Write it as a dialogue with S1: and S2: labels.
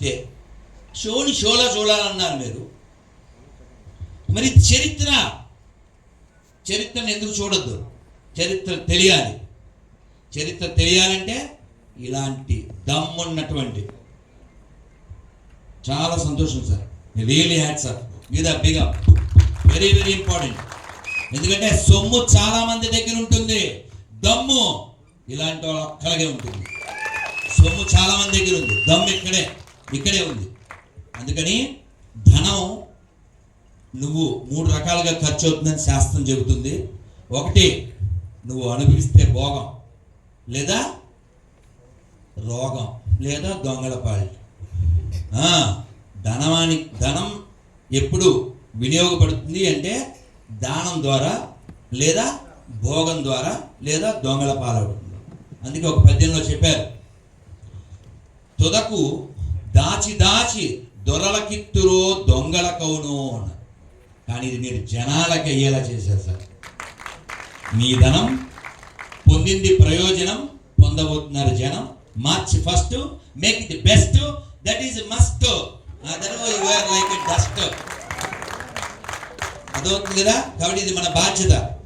S1: ఇస్తే షోని షోలా చూడాలన్నారు మీరు. మరి చరిత్ర చరిత్రను ఎందుకు చూడొద్దు? చరిత్ర తెలియాలి. చరిత్ర తెలియాలంటే ఇలాంటి దమ్మున్నటువంటి చాలా సంతోషం సార్. రియలీ హ్యాడ్ సార్ మీద బిగా వెరీ వెరీ ఇంపార్టెంట్ ఎందుకంటే సొమ్ము చాలా మంది దగ్గర ఉంటుంది. దమ్ము ఇలాంటి వాళ్ళ ఒక్కలగే ఉంటుంది. సొమ్ము చాలా మంది దగ్గర ఉంది. దమ్ము ఇక్కడే. ఇక్కడే ఉంది. అందుకని ధనం నువ్వు మూడు రకాలుగా ఖర్చు అవుతుందని శాస్త్రం చెబుతుంది. ఒకటి నువ్వు అనుభవిస్తే భోగం లేదా రోగం లేదా దొంగల పాలి. ధనమాని ధనం ఎప్పుడు వినియోగపడుతుంది అంటే దానం ద్వారా లేదా భోగం ద్వారా లేదా దొంగల పాలవుతుంది. అందుకే ఒక పద్యంలో చెప్పారు. తుదకు దాచి దాచి దొరలకిత్తురో దొంగల కౌను అన్నారు కానీ ఇది మీరు జనాలకి అయ్యేలా చేశారు సార్. మీ ధనం పొందింది ప్రయోజనం పొందబోతున్నారు జనం. March first make the best that is must. Otherwise you are like dust. అదవుతుంది కదా? కాబట్టి ఇది మన బాధ్యత.